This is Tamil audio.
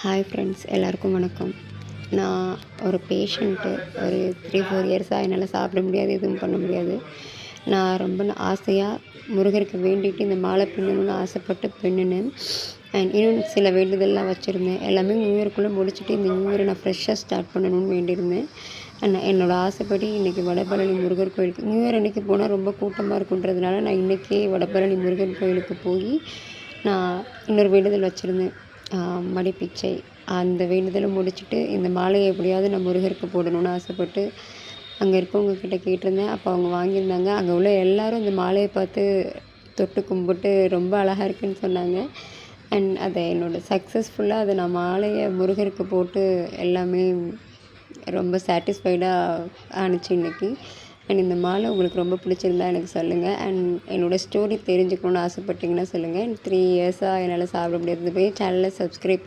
ஹாய் ஃப்ரெண்ட்ஸ் எல்லாருக்கும் வணக்கம். நான் ஒரு பேஷண்ட்டு ஒரு த்ரீ ஃபோர் இயர்ஸாக என்னால் சாப்பிட முடியாது எதுவும் பண்ண முடியாது. நான் ரொம்ப ஆசையாக முருகருக்கு வேண்டிட்டு இந்த மாலை பின்னணும்னு ஆசைப்பட்டு பின்னினேன் அண்ட் இன்னும் சில வேண்டுதல்லாம் வச்சுருந்தேன். எல்லாமே நியூ இயர்க்குள்ளே முடிச்சுட்டு இந்த நியூ இயரை நான் ஃப்ரெஷ்ஷாக ஸ்டார்ட் பண்ணணும்னு வேண்டியிருந்தேன். அண்ட் என்னோடய ஆசைப்படி இன்றைக்கி வடபழனி முருகர் கோயிலுக்கு நியூ இயர் அன்றைக்கி போனால் ரொம்ப கூட்டமாக இருக்குன்றதுனால நான் இன்றைக்கே வடபழனி முருகன் கோயிலுக்கு போய் நான் இன்னொரு வேண்டுதல் வச்சுருந்தேன். மடிப்பிச்சை அந்த வேண்டுதலை முடிச்சுட்டு இந்த மாலையை எப்படியாவது நான் முருகருக்கு போடணும்னு ஆசைப்பட்டு அங்கே இருக்கவங்க கிட்ட கேட்டிருந்தேன். அப்போ அவங்க வாங்கியிருந்தாங்க. அங்கே உள்ள எல்லாரும் இந்த மாலையை பார்த்து தொட்டு கும்பிட்டு ரொம்ப அழகாக இருக்குன்னு சொன்னாங்க. அண்ட் அதை என்னோடய சக்ஸஸ்ஃபுல்லாக அதை நான் மாலையை முருகருக்கு போட்டு எல்லாமே ரொம்ப சாட்டிஸ்ஃபைடாக ஆணுச்சு இன்றைக்கி அண்ட் இந்த மாலை உங்களுக்கு ரொம்ப பிடிச்சிருந்தா எனக்கு சொல்லுங்கள் அண்ட் என்னோடய ஸ்டோரி தெரிஞ்சுக்கணுன்னு ஆசைப்பட்டீங்கன்னா சொல்லுங்கள் த்ரீ இயர்ஸாக என்னால் சாப்பிட முடியாது போய் சேனலை சப்ஸ்கிரைப் பண்ணி